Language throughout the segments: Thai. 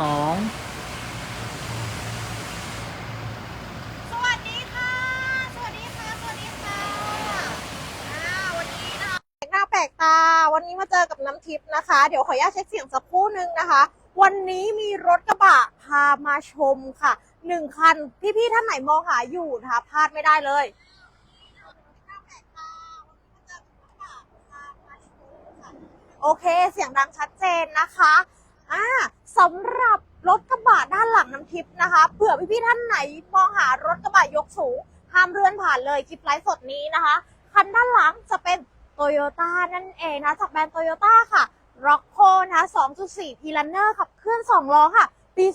สองสวัสดีค่ะ สวัสดีค่ะ สวัสดีค่ะอ่าวันนี้นะคะแปลกหน้าแปลกตา วันนี้มาเจอกับน้ำทิพย์นะคะ เดี๋ยวขออนุญาตเช็คเสียงสักครู่นึงนะคะ วันนี้มีรถกระบะพามาชมค่ะหนึ่งคัน พี่ๆท่านไหนมองหาอยู่นะคะพลาดไม่ได้เลย โอเค เสียงดังชัดเจนนะคะ อ่าสำหรับรถกระบะด้านหลังน้ำทิพย์นะคะเผื่อพี่ๆท่านไหนมองหารถกระบะยกสูงห้ามเลื่อนผ่านเลยคลิปไลฟ์สดนี้นะคะ คันด้านหลังจะเป็นโตโยต้านั่นเองนะจากแบรนด์โตโยต้าค่ะร็อกโคนะคะ2.4 p l a n n e r ขับเคลื่อน 2 ล้อค่ะ ปี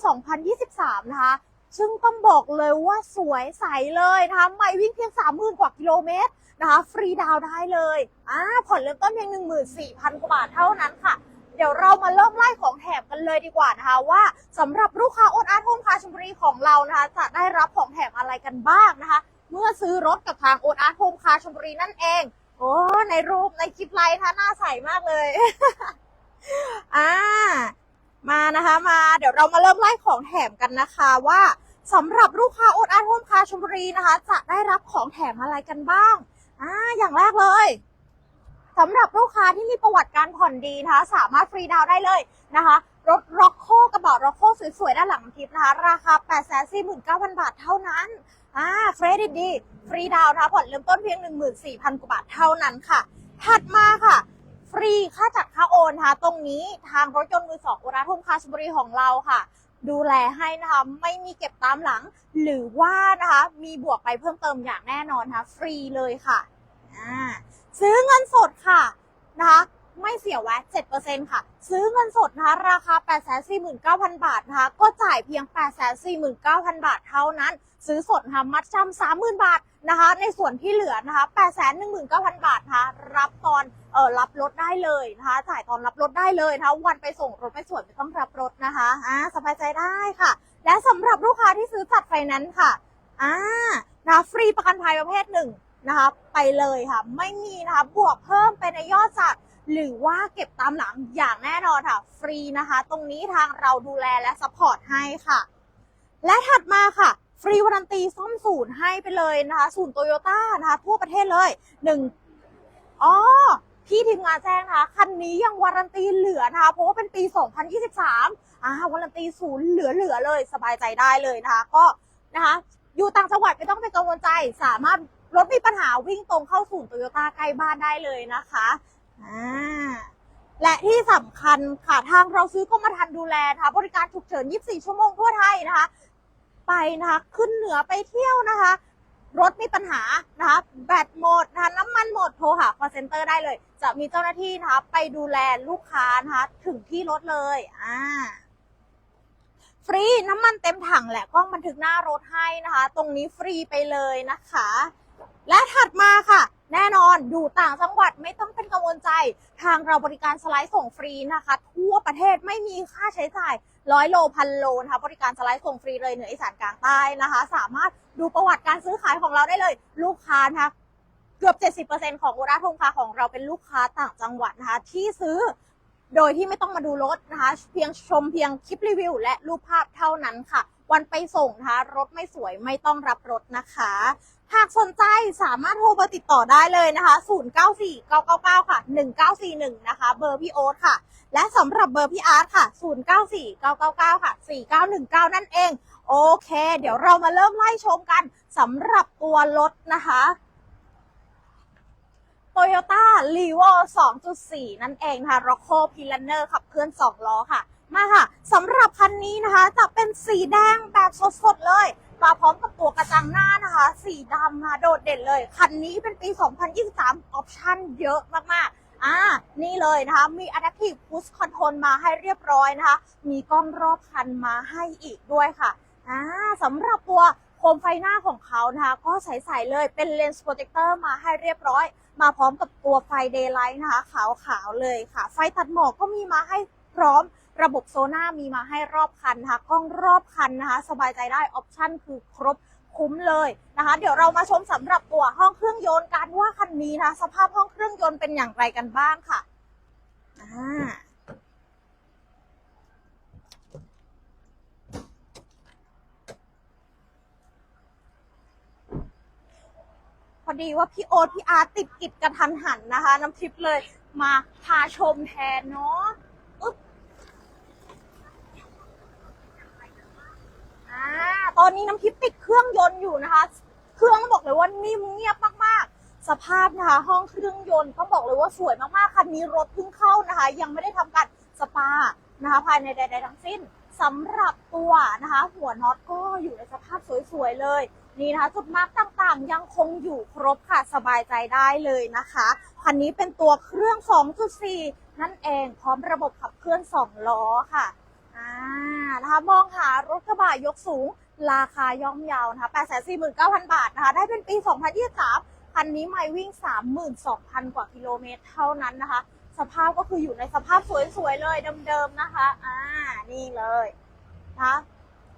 2023 นะคะ ซึ่งต้องบอกเลยว่าสวยใสเลยนะคะไม่วิ่งเพียง 30,000 กว่ากิโลเมตรนะคะ ฟรีดาวได้เลยอ่าผ่อนเริ่มต้นเพียง 14,000 กว่าบาทเท่านั้นค่ะ เดี๋ยวเรามาเริ่มไล่ของแถมกันเลยดีกว่านะคะ ว่าสำหรับลูกค้าโอนอาร์ตโฮมคาร์ชลบุรีของเรานะคะจะได้รับของแถมอะไรกันบ้างนะคะ เมื่อซื้อรถกับทางโอนอาร์ตโฮมคาร์ชลบุรีนั่นเองโอ้ในรูปในคลิปไลฟ์นะคะหน้าใสมากเลยอ่ามานะคะมา เดี๋ยวเรามาเริ่มไล่ของแถมกันนะคะว่าสำหรับลูกค้าโอนอาร์ตโฮมคาร์ชลบุรีนะคะ จะได้รับของแถมอะไรกันบ้างอ่าอย่างแรกเลย สำหรับลูกค้าที่มีประวัติการผ่อนดีนะคะ สามารถฟรีดาวได้เลยนะคะ รถร็อกโคกระบะร็อกโคสวยๆด้านหลังทิปนะคะ ราคา 849,000 บาทเท่านั้นอ่าเครดิตดีฟรีดาวน์นะคะผ่อนเริ่มต้นเพียง 14,000 กว่าบาทเท่านั้นค่ะ ถัดมาค่ะฟรีค่าจัดค่าโอนนะคะตรงนี้ทางรถยนต์มือสองอุราทุ่มคาชบุรีของเราค่ะ ดูแลให้นะคะไม่มีเก็บตามหลัง หรือว่านะคะมีบวกไปเพิ่มเติมอย่างแน่นอนนะคะฟรีเลยค่ะอ่า ซื้อเงินสดค่ะนะคะไม่เสียแวต7%ค่ะ ซื้อเงินสดนะคะราคา 849,000 บาทนะคะ ก็จ่ายเพียง 849,000 บาทเท่านั้น ซื้อสดนะคะมัดจำ30,000 บาทนะคะ ในส่วนที่เหลือนะคะ 819,000 บาทนะคะ รับตอนเออรับรถได้เลยนะคะ จ่ายตอนรับรถได้เลยนะคะ วันไปส่งรถไม่สวยไม่ต้องรับรถนะคะอ่าสบายใจได้ค่ะ และสำหรับลูกค้าที่ซื้อจัดไฟแนนซ์ค่ะอ่านะคะฟรีประกันภัยประเภทหนึ่ง นะคะไปเลยค่ะ ไม่มีนะคะบวกเพิ่มไปในยอดจัดหรือว่าเก็บตามหลังอย่างแน่นอนค่ะ ฟรีนะคะ ตรงนี้ทางเราดูแลและซัพพอร์ตให้ค่ะ และถัดมาค่ะฟรีวารันตีซ่อมศูนย์ให้ไปเลยนะคะศูนย์โตโยต้านะคะทั่วประเทศเลยหนึ่งอ๋อพี่ทีมงานแจ้งนะคะคันนี้ยังวารันตีเหลือนะคะเพราะว่าเป็นปี 2023อ่าวารันตีศูนย์เหลือๆเลย สบายใจได้เลยนะคะ ก็นะคะ อยู่ต่างจังหวัดไม่ต้องเป็นกังวลใจ สามารถ รถมีปัญหาวิ่งตรงเข้าศูนย์โตโยต้าใกล้บ้านได้เลยนะคะอ่าและที่สำคัญค่ะทางเราซื้อกรมธรรม์ดูแลนะคะบริการฉุกเฉิน 24 ชั่วโมงทั่วไทยนะคะ ไปนะคะขึ้นเหนือไปเที่ยวนะคะ รถมีปัญหานะคะแบตหมดนะคะน้ำมันหมดโทรหา call center ได้เลย จะมีเจ้าหน้าที่นะคะไปดูแลลูกค้านะคะถึงที่รถเลยอ่าฟรีน้ำมันเต็มถังและกล้องบันทึกหน้ารถให้นะคะ ตรงนี้ฟรีไปเลยนะคะ และถัดมาค่ะ แน่นอนอยู่ต่างจังหวัดไม่ต้องเป็นกังวลใจ ทางเราบริการสไลด์ส่งฟรีนะคะ ทั่วประเทศไม่มีค่าใช้จ่ายร้อยโลพันโลนะคะบริการสไลด์ส่งฟรีเลยเหนืออีสานกลางใต้นะคะ สามารถดูประวัติการซื้อขายของเราได้เลย ลูกค้านะคะเกือบ 70%ของอุราทงคาของเราเป็นลูกค้าต่างจังหวัดนะคะที่ซื้อโดยที่ไม่ต้องมาดูรถนะคะเพียงชมเพียงคลิปรีวิว และรูปภาพเท่านั้นค่ะ วันไปส่งนะคะรถไม่สวยไม่ต้องรับรถนะคะ หากสนใจสามารถโทรเบอร์ติดต่อได้เลยนะคะ 094 999 ค่ะ 1941 นะคะ เบอร์พี่โอ๊ตค่ะ และสำหรับเบอร์พี่อาร์ตค่ะ 094 999 ค่ะ 4919 นั่นเอง โอเค เดี๋ยวเรามาเริ่มไล่ชมกันสำหรับตัวรถนะคะ Toyota r e v o 2.4 นั่นเองนะคะ Rocco p i l a n e r ขับเคลื่อน 2 ล้อค่ะ มาค่ะสำหรับคันนี้นะคะ จะเป็นสีแดงแบบสดๆเลย มาพร้อมกับตัวกระจังหน้านะคะ สีดำค่ะโดดเด่นเลย คันนี้เป็นปี 2023 ออปชั่นเยอะมากๆ อ่า นี่เลยนะคะ มี Adaptive Cruise Control มาให้เรียบร้อยนะคะ มีกล้องรอบคันมาให้อีกด้วยค่ะ อ่าสำหรับตัวโคมไฟหน้าของเขานะคะ ก็ใสๆเลย เป็นเลนส์โปรเจคเตอร์มาให้เรียบร้อย มาพร้อมกับตัวไฟเดย์ไลท์นะคะ ขาวๆเลยค่ะ ไฟตัดหมอกก็มีมาให้พร้อม ระบบโซน่ามีมาให้รอบคันนะคะกล้องรอบคันนะคะ สบายใจได้ออปชั่นคือครบคุ้มเลยนะคะ เดี๋ยวเรามาชมสำหรับตัวห้องเครื่องยนต์กันว่าคันนี้นะะสภาพห้องเครื่องยนต์เป็นอย่างไรกันบ้างค่ะอ่าพอดีว่าพี่โอ๊ตพี่อาร์ติดกิจกระทันหันนะคะ น้ำทิพย์เลยมาพาชมแทนเนาะ อ่าตอนนี้น้ำทิพย์ติดเครื่องยนต์อยู่นะคะ เครื่องบอกเลยว่านิ่มเงียบมากๆ สภาพนะคะ ห้องเครื่องยนต์ต้องบอกเลยว่าสวยมากๆ คันนี้รถเพิ่งเข้านะคะ ยังไม่ได้ทำการสปานะคะ ภายในใด ๆ ทั้งสิ้นสำหรับตัวนะคะ หัวน็อตก็อยู่ในสภาพสวยๆเลย นี่นะคะจุดมาร์กต่างๆ ยังคงอยู่ครบค่ะสบายใจได้เลยนะคะคันนี้เป็นตัวเครื่อง 2.4 นั่นเองพร้อมระบบขับเคลื่อน 2 ล้อค่ะ นะคะมองหารถกระบะยกสูง ราคาย่อมเยาวนะคะ849,000 บาทนะคะ ได้เป็นปี 2023 คันนี้ไม่วิ่ง 32,000 กว่ากิโลเมตรเท่านั้นนะคะ สภาพก็คืออยู่ในสภาพสวยๆเลยเดิมๆนะคะ อ่า นี่เลยนะคะ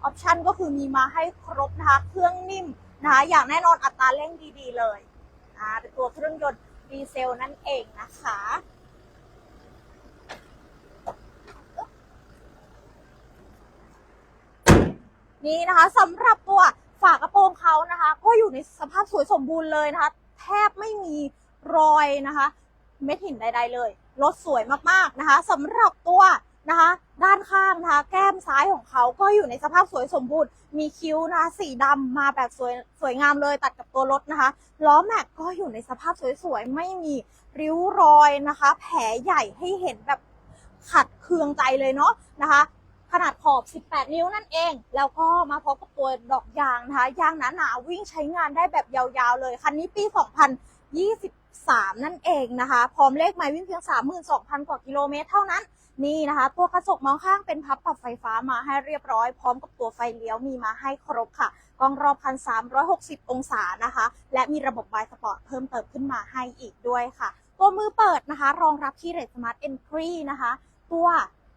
ออปชันก็คือมีมาให้ครบนะคะ เครื่องนิ่มนะคะ อย่างแน่นอนอัตราเร่งดีๆเลย อ่าเป็นตัวเครื่องยนต์ดีเซลนั่นเองนะคะ นี่นะคะสำหรับตัวฝากระโปรงเขานะคะ ก็อยู่ในสภาพสวยสมบูรณ์เลยนะคะ แทบไม่มีรอยนะคะ เม็ดหินใด ๆ เลยรถสวยมากๆนะคะสำหรับตัวนะคะ ด้านข้างนะคะแก้มซ้ายของเขาก็อยู่ในสภาพสวยสมบูรณ์ มีคิ้วนะคะสีดำมาแบบสวยสวยงามเลยตัดกับตัวรถนะคะล้อแม็กก็อยู่ในสภาพสวยๆไม่มีริ้วรอยนะคะ แผลใหญ่ให้เห็นแบบขัดเคืองใจเลยเนาะนะคะ ขนาดขอบ 18 นิ้วนั่นเอง แล้วก็มาพร้อมกับตัวดอกยางนะคะยางหนาๆวิ่งใช้งานได้แบบยาวๆเลย คันนี้ปี 2023 นั่นเองนะคะ พร้อมเลขไมล์วิ่งเพียง 32,000 กว่ากิโลเมตรเท่านั้น นี่นะคะ ตัวกระจกมองข้างเป็นพับปรับไฟฟ้ามาให้เรียบร้อย พร้อมกับตัวไฟเลี้ยวมีมาให้ครบค่ะกล้องรอบคัน 360 องศานะคะ และมีระบบบายสปอร์ตเพิ่มเติมขึ้นมาให้อีกด้วยค่ะ ตัวมือเปิดนะคะ รองรับคีย์เรสสมาร์ทเอนทรีนะคะ ตัว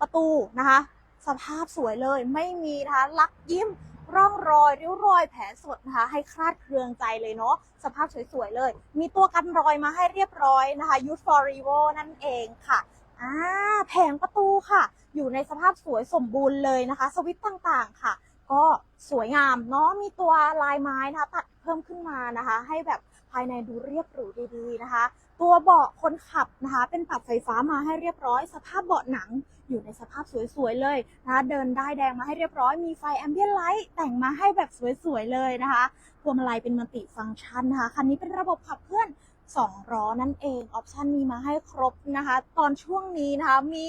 ประตูนะคะ สภาพสวยเลยไม่มีนะคะลักยิ้มร่องรอยริ้วรอยแผลสดนะคะ ให้คลาดเครืองใจเลยเนาะสภาพสวยๆเลย มีตัวกันรอยมาให้เรียบร้อยนะคะ u f o r e v o นั่นเองค่ะอ่าแผงประตูค่ะ อยู่ในสภาพสวยสมบูรณ์เลยนะคะ สวิตช์ต่างๆค่ะ ก็สวยงามเนาะมีตัวลายไม้นะคะตัดเพิ่มขึ้นมานะคะ ให้แบบภายในดูเรียบหรูดีๆนะคะ ตัวเบาะคนขับนะคะ เป็นปรับไฟฟ้ามาให้เรียบร้อย สภาพเบาะหนังอยู่ในสภาพสวยๆเลยนะคะเดินได้แดงมาให้เรียบร้อย มีไฟแอมเบียนไลท์แต่งมาให้แบบสวยๆเลยนะคะพวงมาลัยเป็นมัลติฟังก์ชันนะคะคันนี้เป็นระบบขับเคลื่อน2ล้อนั่นเองออปชันมีมาให้ครบนะคะ ตอนช่วงนี้นะคะมี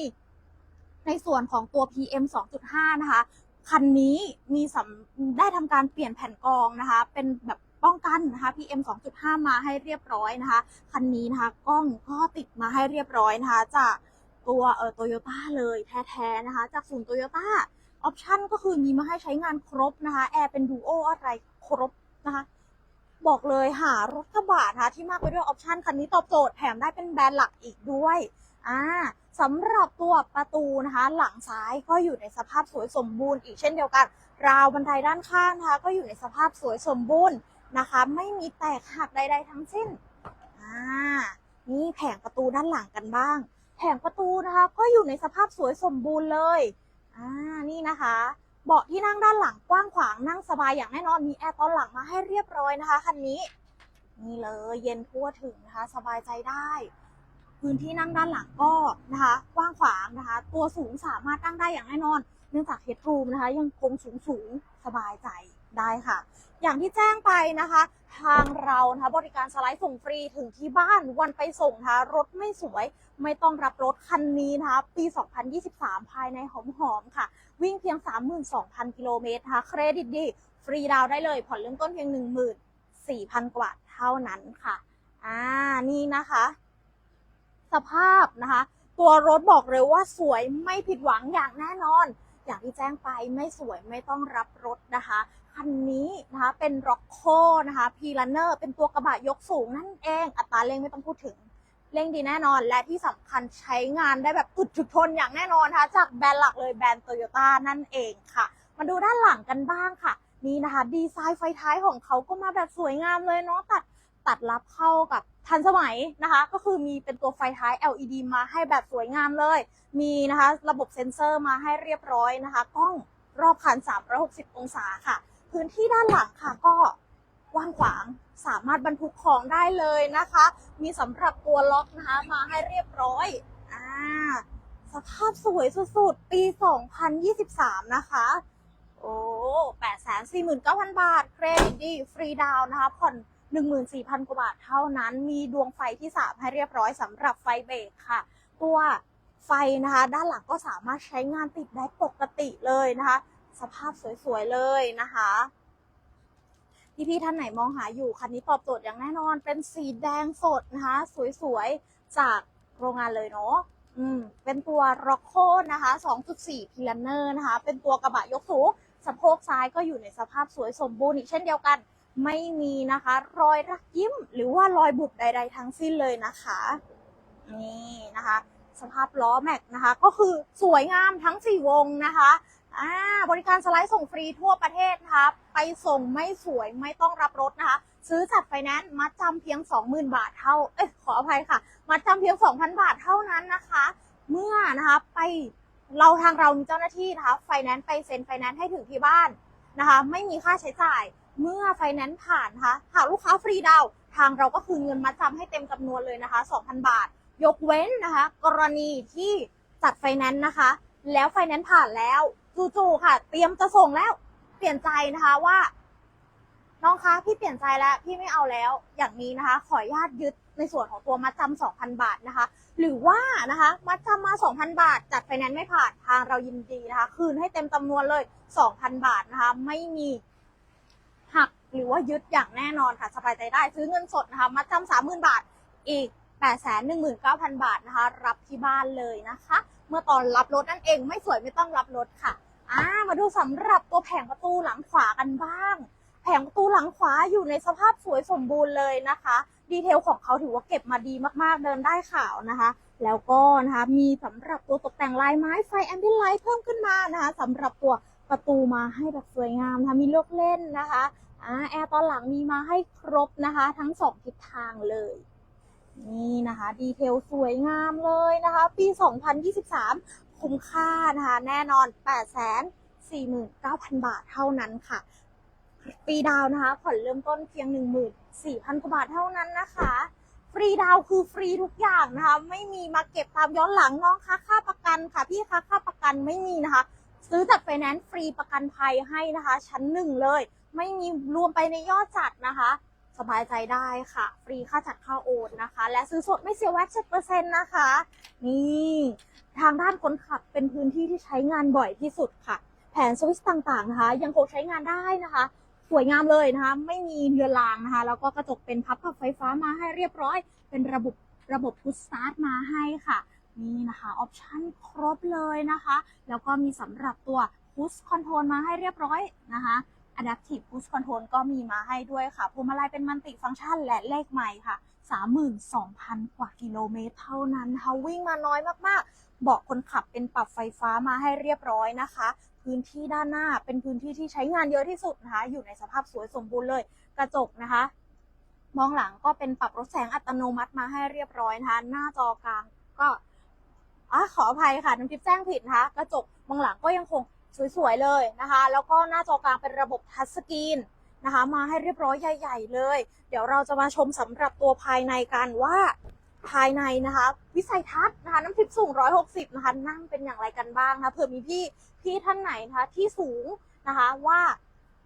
ในส่วนของตัว PM 2.5 นะคะ คันนี้มีสำได้ทำการเปลี่ยนแผ่นกรองนะคะ เป็นแบบ ป้องกันนะคะ PM 2.5 มาให้เรียบร้อยนะคะ คันนี้นะคะกล้องก็ติดมาให้เรียบร้อยนะคะ จากตัวเอ่อโตโยต้าเลยแท้ๆนะคะ จากศูนย์โตโยต้าออปชั่นก็คือมีมาให้ใช้งานครบนะคะแอร์เป็นดูโออะไรครบนะคะบอกเลยหารถกระบะนะคะที่มากไปด้วยออปชันคันนี้ตอบโจทย์แถมได้เป็นแบรนด์หลักอีกด้วยอ่าสำหรับตัวประตูนะคะ หลังซ้ายก็อยู่ในสภาพสวยสมบูรณ์อีกเช่นเดียวกัน ราวบันไดด้านข้างนะคะ ก็อยู่ในสภาพสวยสมบูรณ์ นะคะ ไม่มีแตกหักใด ๆ ทั้งสิ้นอ่านี่แผงประตูด้านหลังกันบ้าง แผงประตูนะคะ ก็อยู่ในสภาพสวยสมบูรณ์เลยอ่านี่นะคะ เบาะที่นั่งด้านหลังกว้างขวางนั่งสบายอย่างแน่นอนมีแอร์ตอนหลังมาให้เรียบร้อยนะคะคันนี้นี่เลยเย็นทั่วถึงนะคะ สบายใจได้ พื้นที่นั่งด้านหลังก็นะคะ กว้างขวางนะคะ ตัวสูงสามารถนั่งได้อย่างแน่นอน เนื่องจากเฮดรูมนะคะ ยังคงสูงสูงสบายใจ ได้ค่ะ อย่างที่แจ้งไปนะคะ ทางเรานะคะบริการสไลด์ส่งฟรีถึงที่บ้านวันไปส่งนะคะรถไม่สวย ไม่ต้องรับรถคันนี้นะคะปี 2023 ภายในหอมๆค่ะ วิ่งเพียง 32,000 กิโลเมตรนะคะเครดิตดี ฟรีดาวได้เลย ผ่อนเริ่มต้นเพียง 14,000 กว่าเท่านั้นค่ะอ่านี่นะคะ สภาพนะคะ ตัวรถบอกเลยว่าสวยไม่ผิดหวังอย่างแน่นอน อย่างที่แจ้งไปไม่สวยไม่ต้องรับรถนะคะคันนี้นะคะเป็น r o c โคนะคะพีลันเนอร์เป็นตัวกระบะยกสูงนั่นเอง อัตราเร่งไม่ต้องพูดถึงเร่งดีแน่นอน และที่สำคัญใช้งานได้แบบอึดถึกทนอย่างแน่นอนนะคะจากแบรนด์หลักเลยแบรนด์โตโยต้านั่นเองค่ะ มาดูด้านหลังกันบ้างค่ะ นี่นะคะ ดีไซน์ไฟท้ายของเขาก็มาแบบสวยงามเลยเนาะตัด ตัดรับเข้ากับทันสมัยนะคะ ก็คือมีเป็นตัวไฟท้าย LED มาให้แบบสวยงามเลย มีนะคะระบบเซ็นเซอร์มาให้เรียบร้อยนะคะกล้องรอบคัน 360 องศาค่ะ พื้นที่ด้านหลังค่ะก็กว้างขวางสามารถบรรทุกของได้เลยนะคะ มีสำหรับตัวล็อกนะคะมาให้เรียบร้อยอ่าสภาพสวยสุดๆ ปี 2023 นะคะ โอ้ 849,000 บาท เครดิตดี ฟรีดาวน์นะคะ ผ่อน 14,000 กว่าบาทเท่านั้น มีดวงไฟที่3ให้เรียบร้อยสำหรับไฟเบรกค่ะ ตัวไฟนะคะ ด้านหลังก็สามารถใช้งานติดได้ปกติเลยนะคะ สภาพสวยๆเลยนะคะพี่ๆท่านไหนมองหาอยู่คันนี้ตอบโจทย์อย่างแน่นอน เป็นสีแดงสดนะคะสวยๆ จากโรงงานเลยเนาะอืมเป็นตัว r o c โ o นะคะ 2.4พิลเนอร์นะคะ เป็นตัวกระบะยกสูงสะโพกซ้ายก็อยู่ในสภาพสวยสมบูรณ์อีกเช่นเดียวกัน ไม่มีนะคะ รอยรักยิ้ม หรือว่ารอยบุบใด ๆ ทั้งสิ้นเลยนะคะ นี่นะคะ สภาพล้อแม็กนะคะ ก็คือสวยงามทั้ง4วงนะคะอ่าบริการสไลด์ส่งฟรีทั่วประเทศนะคะไปส่งไม่สวยไม่ต้องรับรถนะคะ ซื้อจัดไฟแนนซ์มัดจำเพียง 20,000 บาทเท่า เอ้ยขออภัยค่ะ มัดจำเพียง 2,000 บาทเท่านั้นนะคะ เมื่อนะคะไปเราทางเรามีเจ้าหน้าที่นะคะไฟแนนซ์ไปเซ็นไฟแนนซ์ให้ถึงที่บ้านนะคะ ไม่มีค่าใช้จ่าย เมื่อไฟแนนซ์ผ่านนะคะหากลูกค้าฟรีดาวทางเราก็คืนเงินมัดจำให้เต็มจำนวนเลยนะคะ 2,000 บาท ยกเว้นนะคะ กรณีที่จัดไฟแนนซ์นะคะ แล้วไฟแนนซ์ผ่านแล้วจู่ๆค่ะ เตรียมจะส่งแล้วเปลี่ยนใจนะคะว่า น้องคะพี่เปลี่ยนใจแล้วพี่ไม่เอาแล้ว อย่างนี้นะคะ ขออนุญาตยึดในส่วนของตัวมัดจำ2,000บาทนะคะ หรือว่านะคะ มัดจำมา2,000บาท จัดไฟแนนซ์ไม่ผ่านทางเรายินดีนะคะ คืนให้เต็มจำนวนเลย2,000บาทนะคะ ไม่มี หักหรือว่ายึดอย่างแน่นอนค่ะสบายใจได้ซื้อเงินสดนะคะมัดจำ30,000บาทอีก819,000 บาทนะคะ รับที่บ้านเลยนะคะ เมื่อตอนรับรถนั่นเองไม่สวยไม่ต้องรับรถค่ะอ่ามาดูสำหรับตัวแผงประตูหลังขวากันบ้าง แผงประตูหลังขวาอยู่ในสภาพสวยสมบูรณ์เลยนะคะ ดีเทลของเขาถือว่าเก็บมาดีมากๆเดินได้ขาวนะคะ แล้วก็นะคะมีสำหรับตัวตกแต่งลายไม้ไฟแอมเบียนไลท์เพิ่มขึ้นมานะคะสำหรับตัว ประตูมาให้แบบสวยงามนะคะมีเลือกเล่นนะคะอ่าแอร์ตอนหลังมีมาให้ครบนะคะ ทั้งสองทิศทางเลยนี่นะคะ ดีเทลสวยงามเลยนะคะ ปี 2023 คุ้มค่านะคะแน่นอน 849,000 บาทเท่านั้นค่ะฟรีดาวนะคะ ผ่อนเริ่มต้นเพียง 14,000กว่าบาทเท่านั้นนะคะ ฟรีดาวคือฟรีทุกอย่างนะคะ ไม่มีมาเก็บตามย้อนหลังน้องคะค่าประกันค่ะ พี่คะค่าประกันไม่มีนะคะ ซื้อจัดไฟแนนซ์ฟรีประกันภัยให้นะคะ ชั้นหนึ่งเลย ไม่มีรวมไปในยอดจัดนะคะ สบายใจได้ค่ะ ฟรีค่าจัดค่าโอนนะคะ และซื้อสดไม่เสียแวต7%นต์นะคะ นี่ทางด้านคนขับเป็นพื้นที่ที่ใช้งานบ่อยที่สุดค่ะ แผนสวิตช์ต่างๆนะคะ ยังคงใช้งานได้นะคะ สวยงามเลยนะคะ ไม่มีเรือนรางนะคะ แล้วก็กระจกเป็นพับพับไฟฟ้ามาให้เรียบร้อย เป็นระบบระบบพุชสตาร์ทมาให้ค่ะ นี่นะคะออปชั่นครบเลยนะคะ แล้วก็มีสำหรับตัวพุชคอนโทรลมาให้เรียบร้อยนะคะ Adaptive Push Control ก็มีมาให้ด้วยค่ะพวงมาลัยเป็นมัลติฟังก์ชันและเลขใหม่ค่ะ 32,000 กว่ากิโลเมตรเท่านั้นค่ะวิ่งมาน้อยมากๆ เบาะคนขับเป็นปรับไฟฟ้ามาให้เรียบร้อยนะคะ พื้นที่ด้านหน้าเป็นพื้นที่ที่ใช้งานเยอะที่สุดนะคะ อยู่ในสภาพสวยสมบูรณ์เลย กระจกนะคะ มองหลังก็เป็นปรับลดแสงอัตโนมัติมาให้เรียบร้อยนะคะ หน้าจอกลางก็ อะขออภัยค่ะน้ำทิพย์แจ้งผิดนะคะกระจกมองหลังก็ยังคงสวยๆเลยนะคะ แล้วก็หน้าจอกลางเป็นระบบทัชสกรีนนะคะ มาให้เรียบร้อยใหญ่ ๆ เลย เดี๋ยวเราจะมาชมสำหรับตัวภายในกันว่าภายในนะคะ วิสัยทัศน์นะคะน้ำทิพย์สูง 160 นะคะ นั่งเป็นอย่างไรกันบ้างนะเผื่อมีพี่พี่ท่านไหนนะคะที่สูงนะคะว่า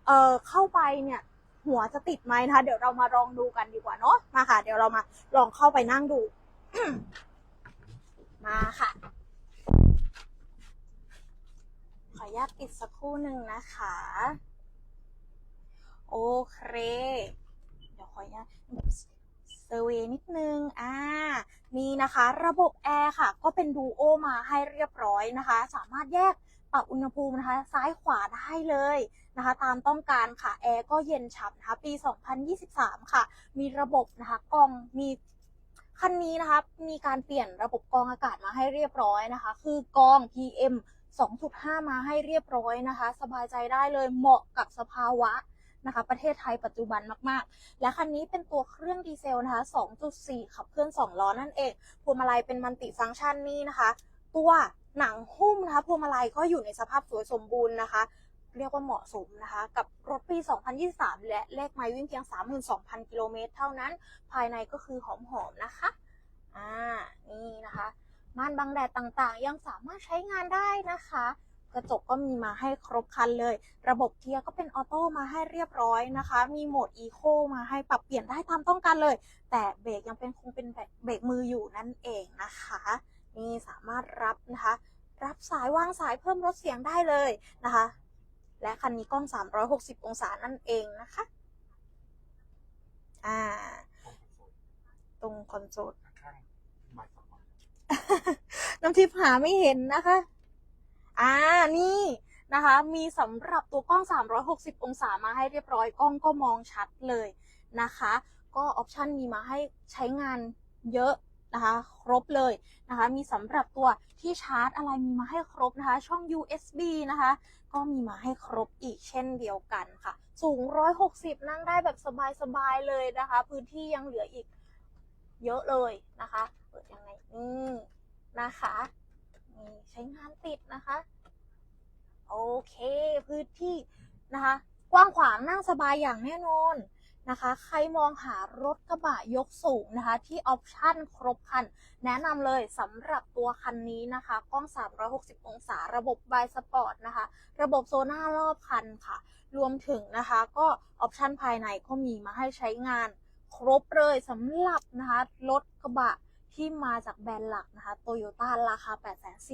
เออเข้าไปเนี่ยหัวจะติดไหมนะคะ เดี๋ยวเรามาลองดูกันดีกว่าเนาะมาค่ะ เดี๋ยวเรามาลองเข้าไปนั่งดู มาค่ะ ขออนุญาตปิดสักครู่หนึ่งนะคะ โอเค เดี๋ยวขออนุญาตเซอร์เวนิดนึง อ่านี่นะคะ ระบบแอร์ค่ะ ก็เป็นดูโอมาให้เรียบร้อยนะคะ สามารถแยกปรับอุณหภูมินะคะ ซ้ายขวาได้เลยนะคะ ตามต้องการค่ะ แอร์ก็เย็นฉ่ำนะคะ ปี 2023 ค่ะ มีระบบนะคะกรองมี คันนี้นะคะมีการเปลี่ยนระบบกรองอากาศมาให้เรียบร้อยนะคะ คือกรอง PM 2.5 มาให้เรียบร้อยนะคะ สบายใจได้เลยเหมาะกับสภาวะนะคะ ประเทศไทยปัจจุบันมาก ๆ และคันนี้เป็นตัวเครื่องดีเซลนะคะ 2.4 ขับเคลื่อน 2 ล้อนั่นเองพวงมาลัยเป็นมัลติฟังก์ชันนี่นะคะ ตัวหนังหุ้มนะคะพวงมาลัยก็อยู่ในสภาพสวยสมบูรณ์นะคะ เรียกว่าเหมาะสมนะคะ กับรถปี 2023 และเลขไมล์วิ่งเพียง 32,000 กิโลเมตรเท่านั้น ภายในก็คือหอมๆนะคะ อ่า นี่นะคะ ม่านบังแดดต่างๆ ยังสามารถใช้งานได้นะคะ กระจกก็มีมาให้ครบคันเลย ระบบเกียร์ก็เป็นออโต้มาให้เรียบร้อยนะคะ มีโหมดอีโคมาให้ปรับเปลี่ยนได้ตามต้องการเลย แต่เบรกยังเป็นคงเป็นเบรกมืออยู่นั่นเองนะคะนี่สามารถรับนะคะรับสายวางสายเพิ่มลดเสียงได้เลยนะคะ และคันนี้กล้อง 360 องศานั่นเองนะคะ อ่า ตรงคอนโซลตรงคอนโซลข้างๆบายสปอร์ตน้ำทิพย์หาไม่เห็นนะคะ อ่า นี่นะคะ มีสำหรับตัวกล้อง 360 องศามาให้เรียบร้อย กล้องก็มองชัดเลยนะคะ ก็ออปชันมีมาให้ใช้งานเยอะ นะคะ ครบเลยนะคะ มีสำหรับตัวที่ชาร์จอะไรมีมาให้ครบนะคะ ช่อง USB นะคะ ก็มีมาให้ครบอีกเช่นเดียวกันค่ะ สูง 160 นั่งได้แบบสบายๆเลยนะคะ พื้นที่ยังเหลืออีกเยอะเลยนะคะเปิดยังไงนี่นะคะนี่ใช้งานติดนะคะ โอเค พื้นที่นะคะ กว้างขวางนั่งสบายอย่างแน่นอน นะคะ ใครมองหารถกระบะยกสูงนะคะ ที่ออปชั่นครบคัน แนะนำเลยสำหรับตัวคันนี้นะคะ กล้อง 360 องศา ระบบบายสปอร์ตนะคะ ระบบโซน่ารอบคันค่ะ รวมถึงนะคะ ก็ออปชั่นภายในก็มีมาให้ใช้งาน ครบเลยสำหรับนะคะ รถกระบะ ที่มาจากแบรนด์หลักนะคะโตโยต้าราคา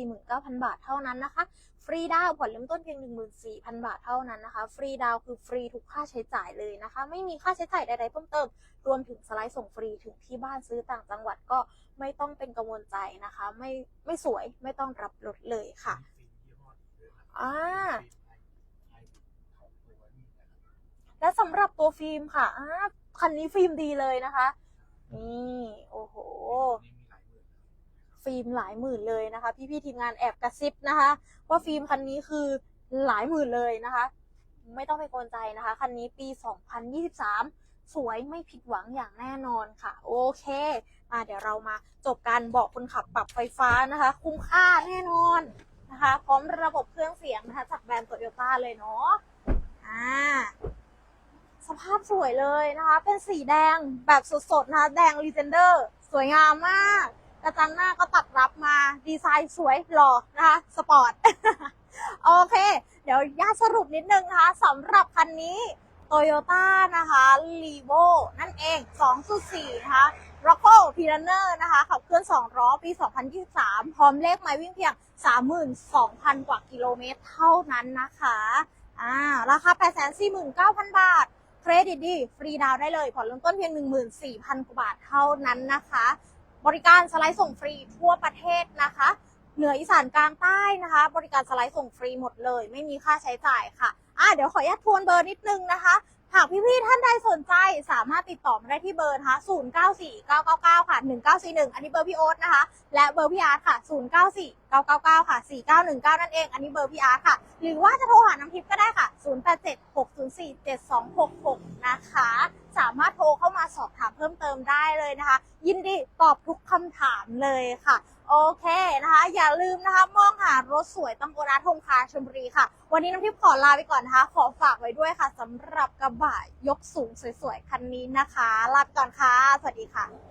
849,000 บาทเท่านั้นนะคะ ฟรีดาวน์ผ่อนเริ่มต้นเพียง 14,000 บาทเท่านั้นนะคะ ฟรีดาวน์คือฟรีทุกค่าใช้จ่ายเลยนะคะ ไม่มีค่าใช้จ่ายใดๆเพิ่มเติม รวมถึงสไลด์ส่งฟรีถึงที่บ้านซื้อต่างจังหวัดก็ไม่ต้องเป็นกังวลใจนะคะ ไม่ไม่สวยไม่ต้องรับรถเลยค่ะมีฟิล์มยี่ห้อนี้ด้วยนะครับอ่าฟิล์มไทยไทยของตัวนี้นะครับและสำหรับตัวฟิล์มค่ะอ่าคันนี้ฟิล์มดีเลยนะคะ นี่ โอ้โหนี่มีหลายหมื่นนะครับฟิ ล์มหลายหมื่นเลยนะคะ พี่ๆทีมงานแอบกระซิบนะคะ ว่าฟิล์มคันนี้คือหลายหมื่นเลยนะคะ ไม่ต้องไปกวนใจนะคะ คันนี้ปี 2023 สวยไม่ผิดหวังอย่างแน่นอนค่ะ โอเคมาเดี๋ยวเรามาจบการบอกคนขับปรับไฟฟ้านะคะ คุ้มค่าแน่นอนนะคะ พร้อมระบบเครื่องเสียงนะคะจากแบรนด์โตโยต้าเลยเนาะอ่าสภาพสวยเลยนะคะ เป็นสีแดงแบบสดๆนะคะ แดงรีเจนเดอร์ สวยงามมาก กระจังหน้าก็ตัดรับมาดีไซน์สวยหล่อนะคะสปอร์ต โอเค เดี๋ยวย่าสรุปนิดนึงนะคะสำหรับคันนี้โตโยต้านะคะรีโวนั่นเอง 2.4 นะคะ r o c k o p i r a n e r นะคะ ขับเคลื่อน 2 ล้อปี 2023 พร้อมเลขไม้วิ่งเพียง 32,000 กว่ากิโลเมตรเท่านั้นนะคะอ่าราคา 849,000 บาท เครดิตดี ฟรีดาวได้เลย ผ่อนเริ่มต้นเพียง 14,000 กว่าบาทเท่านั้นนะคะ บริการสไลด์ส่งฟรีทั่วประเทศนะคะ เหนืออีสานกลางใต้นะคะ บริการสไลด์ส่งฟรีหมดเลย ไม่มีค่าใช้จ่ายค่ะอะเดี๋ยวขออนุญาตทวนเบอร์นิดนึงนะคะ หากพี่ๆท่านใดสนใจสามารถ ติดต่อมาได้ที่เบอร์นะคะ094999ค่ะ1941 อันนี้เบอร์พี่โอ๊ตนะคะ และเบอร์พี่อาร์ตค่ะ 094999ค่ะ4919 นั่นเอง อันนี้เบอร์พี่อาร์ตค่ะ หรือว่าจะโทรหาน้ำทิพย์ก็ได้ค่ะ 0876047266 นะคะ สามารถโทรเข้ามาสอบถามเพิ่มเติมได้เลยนะคะ ยินดีตอบทุกคำถามเลยค่ะโอเคนะคะ อย่าลืมนะคะมองหารถสวยต้องโกราทงคาชลบุรีค่ะ วันนี้น้ำทิพย์ขอลาไปก่อนนะคะ ขอฝากไว้ด้วยค่ะสำหรับกระบะยกสูงสวยๆ คันนี้นะคะลาไปก่อนค่ะ สวัสดีค่ะ